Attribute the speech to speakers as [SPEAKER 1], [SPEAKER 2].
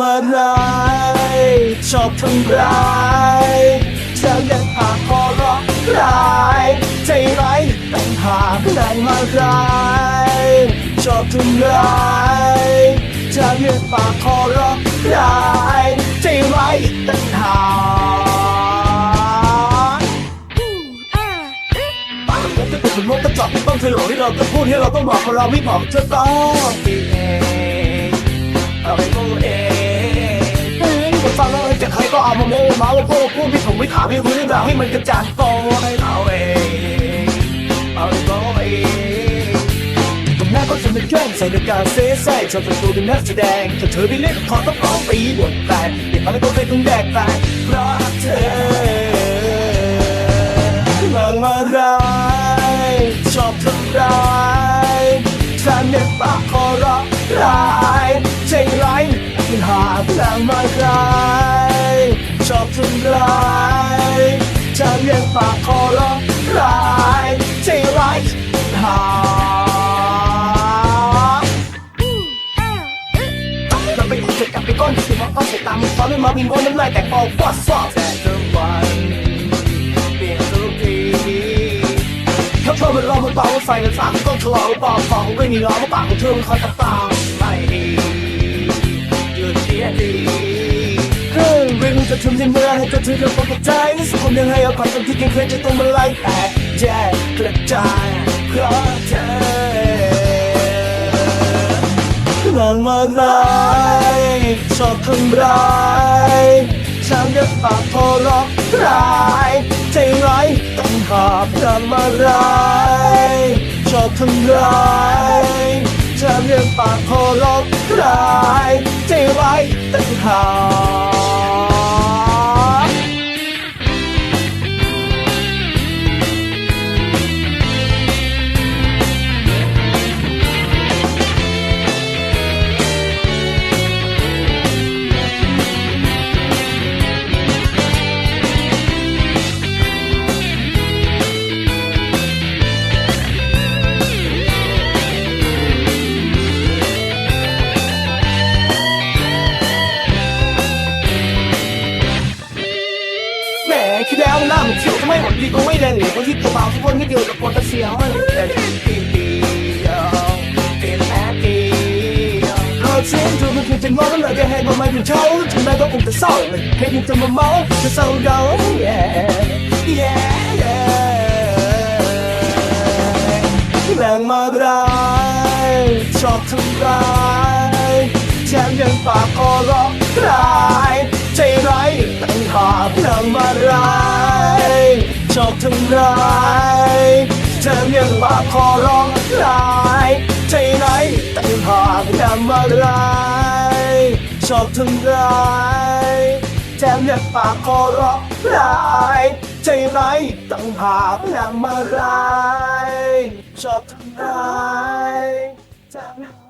[SPEAKER 1] มาร้ายชอบทำร้ายเธอยังหาพอร้องร้ายใจร้ายต่างหากนางมาร้ายชอบทำร้ายเธอยังปากคอร้องร้ายใจร้ายต่างหากปากมันจะเป็นเหมือนนกกระจอกที่ต้องเฉลยเราต้องพูดให้เราต้องบอกว่าเราไม่บอกจะต้องเองเอาไปพูดเองคน ฟังแล้วจะใครก็เอามาโม้มาว่าพวกพูดไม่ถูกไม่ถามให้รู้เรื่องราวให้มันกระจ่างโตให้เราเองเอาโตเองตรงหน้าก็จะไม่แกล้งใส่ในการเซ่ใส่ชอบเป็นตัวเป็นนักแสดงถ้าเธอไปเล่นขอต้องร้องปีบทแตกเด็กอะไรก็เคยต้องแดกแตกเพราะ หากนางมาร้ายชอบทำร้ายฉันเนี่ยปากคอร้องร้ายใจร้ายหาเราไปคุยกับไปก้อนที่ว่าก็เสียตังค์ตอนนี้มาบินก้อนน้ำลายแต่ปอกฟอดฟอดแต่ทุกวันเปลี่ยนทุกทีเขาชอบเป็นเราเบาใส่ในสามก็ทะเลาะเบาๆของไม่มีล้อมาปากของเธอมันคอยตะตามไม่ดี จะทำยังไงให้เธอถือเรื่องปกใจสักคนยังให้อภัยคนที่เก่งเคยจะต้องมาไล่แตกแยกกระจายเพราะเธอนางมาร้ายชอบทำร้ายฉันจะปากพอร้องร้ายใจร้ายต้องหอบนางมาร้ายชอบทำร้ายฉันจะปากพอร้องร้ายใจร้ายต้องหอ ดดีก็ไม่แรงเหลวคนที่ตัวเบาทุกคนไม่เดียวแต่ปวดต่เสียวมันแต่ทีดีเป็นแค่เดียวเราเส้นตัวมันคือจะงอแล้วจะให้มาไม่เป็นเช้าถึงแม้ก็คงจะเศร้าเลยแค่ยังจะมาเมาจะเศร้าเดา yeah yeah yeah แรงมาร้ายชอบทำร้าย อบทำร้ายแถมยังปากคอร้องร้ายใจร้ายตั้งหากนางมาร้ายชอบทำร้ายแถมยังปากคอร้องร้ายใจร้ายตั้งหากนางมาร้ายชอบทำร้ายแถมยัง